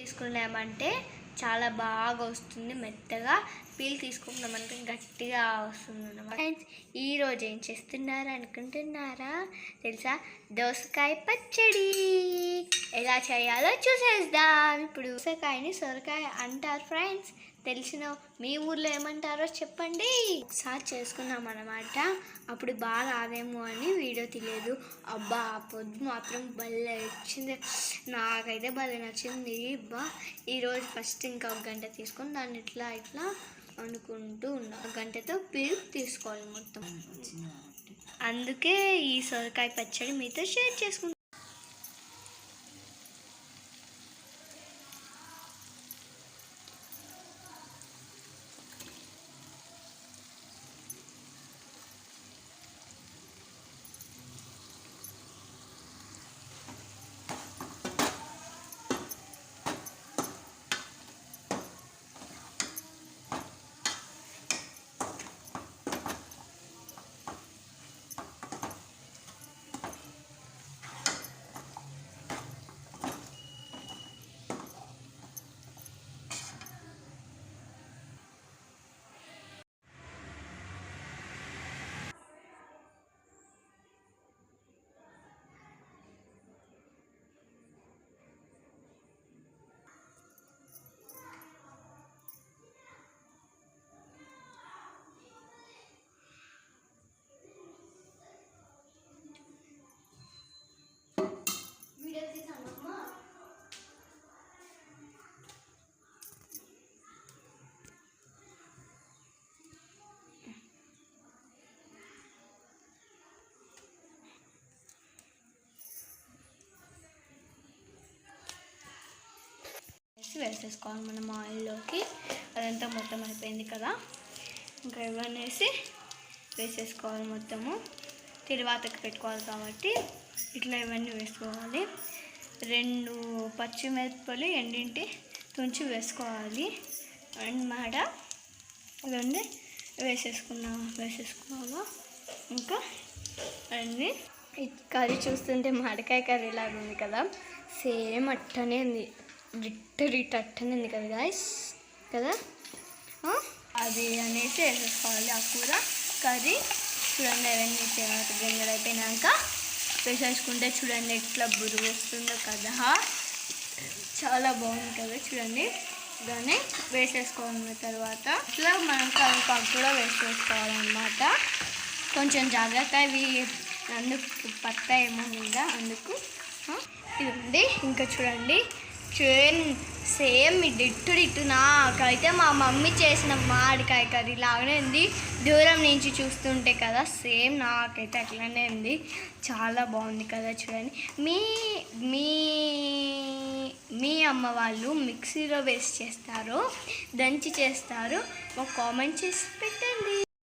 తీసుకున్నామంటే చాలా బాగా వస్తుంది మెత్తగా. పీల్ తీసుకున్నామంటే గట్టిగా వస్తుంది అన్నమాట. ఫ్రెండ్స్ ఈరోజు ఏం చేస్తున్నారు అనుకుంటున్నారా తెలుసా? దోసకాయ పచ్చడి. ఎలా చేయాలో చూసేద్దాం. ఇప్పుడు దోసకాయని సొరకాయ అంటారు ఫ్రెండ్స్. తెలిసిన మీ ఊర్లో ఏమంటారో చెప్పండి. ఒకసారి చేసుకున్నాం అనమాట అప్పుడు బాగా రాదేమో అని వీడియో తెలియదు అబ్బా ఆ పొద్దు మాత్రం భలే వచ్చింది నాకైతే భలే నచ్చింది. అబ్బా ఈరోజు ఫస్ట్ ఇంకా ఒక గంట తీసుకొని దాన్ని ఇట్లా ఇట్లా అనుకుంటూ ఉన్నా. ఒక గంటతో పిలుపు తీసుకోవాలి మొత్తం. అందుకే ఈ సొరకాయ పచ్చడి మీతో షేర్ చేసుకుంటాను వేసేసుకోవాలి మనం ఆయిల్లోకి. అదంతా మొత్తం అయిపోయింది కదా. ఇంకా ఇవన్నీ వేసేసుకోవాలి మొత్తము. తిరువాతకి పెట్టుకోవాలి కాబట్టి ఇట్లా ఇవన్నీ వేసుకోవాలి. రెండు పచ్చిమిరపలు ఎండింటి తుంచి వేసుకోవాలి. అన్నమాట ఇవన్నీ వేసేసుకున్నా వేసేసుకోవాలా? ఇంకా అన్నీ. కర్రీ చూస్తుంటే మామిడికాయ కర్రీ లాగా ఉంది కదా. సేమ్ అట్టనే ఉంది. లిటరీ అట్టనే ఉంది కదా గాయస్ కదా? అది అనేసి వేసేసుకోవాలి. ఆ కూర కర్రీ చూడండి అవన్నీ తర్వాత గింజలు అయిపోయినాక వేసేసుకుంటే చూడండి ఎట్లా బురుగు వస్తుందో కదా. చాలా బాగుంది కదా చూడండి. దాన్ని వేసేసుకున్న తర్వాత ఇట్లా మనం కరివేపాకు కూడా వేసేసుకోవాలన్నమాట. కొంచెం జాగ్రత్త ఇవి అందుకు పత్త ఏమో ఉందా అందుకు ఇది ఉంది ఇంకా చూడండి. సేమ్ సేమ్ డిట్టు డిట్టు నాకైతే మా మమ్మీ చేసిన మామిడికాయ కర్రీ లాగానే ఉంది. దూరం నుంచి చూస్తుంటే కదా సేమ్ నాకైతే అట్లనే ఉంది. చాలా బాగుంది కదా చూడండి. మీ మీ మీ అమ్మ వాళ్ళు మిక్సీలో వేసి చేస్తారు దంచి చేస్తారు. ఒక కామెంట్ చేసి పెట్టారు